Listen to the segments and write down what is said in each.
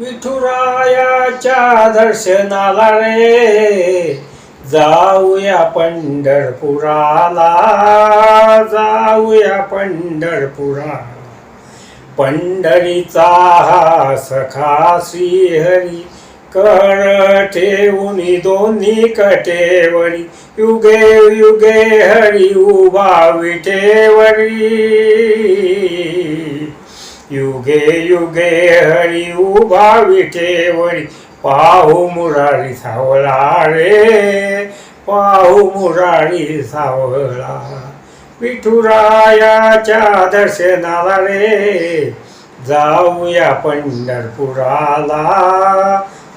विठुरायाच्या दर्शनाला रे. जाऊया पंढरपुराला जाऊया पंढरपुरा पंढरीचा हा सखा श्रीहरी कर ठेवून दोन्ही कटेवरी. युगे युगे हरी उभा विठेवरी. युगे युगे हरी उभा विठेवरी पाहू मुरारी सावळा रे पाहू मुरारी सावळा विठुरायाच्या दर्शनाला रे जाऊया पंढरपुराला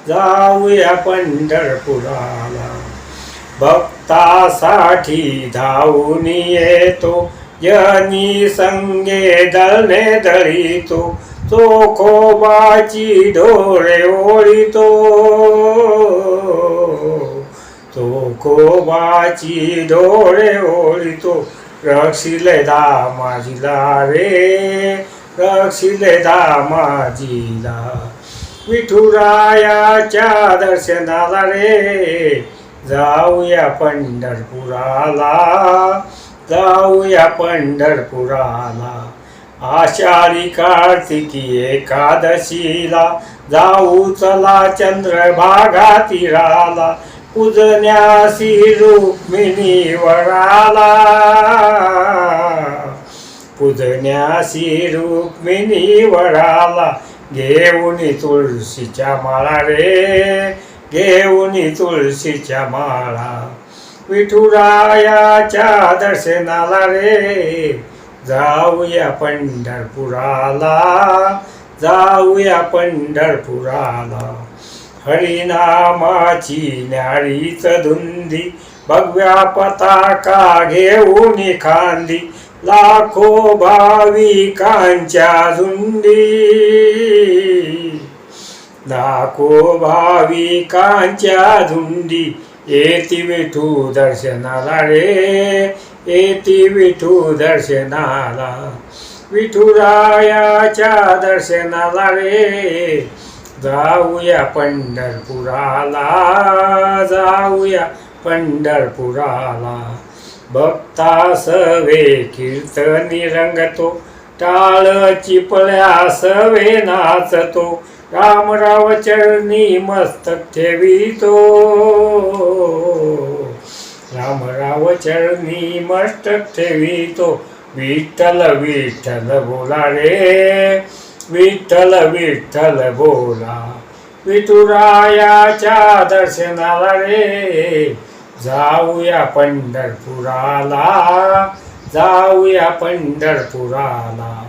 जाऊया पंढरपुराला. भक्तासाठी धावून येतो जनी संगे दळणे दळीतो चोखोबाची ढोळे ओळीतो. चोखोबाची डोळे ओळीतो रक्षिले दामाजीला रे रक्षिले दामाजीला विठुरायाच्या दर्शनाला रे जाऊया पंढरपुराला. जाऊया पंढरपुराला. आषाढी कार्तिकी एकादशीला जाऊ चला चंद्रभागा तीराला पूजन्यासी रुक्मिणी वराला पूजन्यासी रुक्मिणी वराला घेऊन तुळशीच्या माळा रे घेऊन तुळशीच्या माळा. विठुरायाच्या दर्शनाला रे. जाऊया पंढरपुराला जाऊया पंढरपुराला. हरिनामाची न्याळीच धुंदी भगव्या पताका घेऊन खांदी लाखो भाविकांच्या झुंडी लाखो भाविकांच्या झुंडी येती विठू दर्शनाला रे येती विठू दर्शनाला. विठुरायाच्या दर्शनाला रे जाऊया पंढरपुराला जाऊया पंढरपुराला. भक्ता सवे कीर्तनी रंगतो टाळ चिपळ्या सवे नाचतो रामराव चरणी मस्तक ठेवितो. चरणी मस्तक ठेवितो. विठ्ठल विठ्ठल बोला रे. विठ्ठल विठ्ठल बोला. विठुरायाच्या दर्शनाला रे. जाऊया पंढरपुराला. जाऊया पंढरपुराला.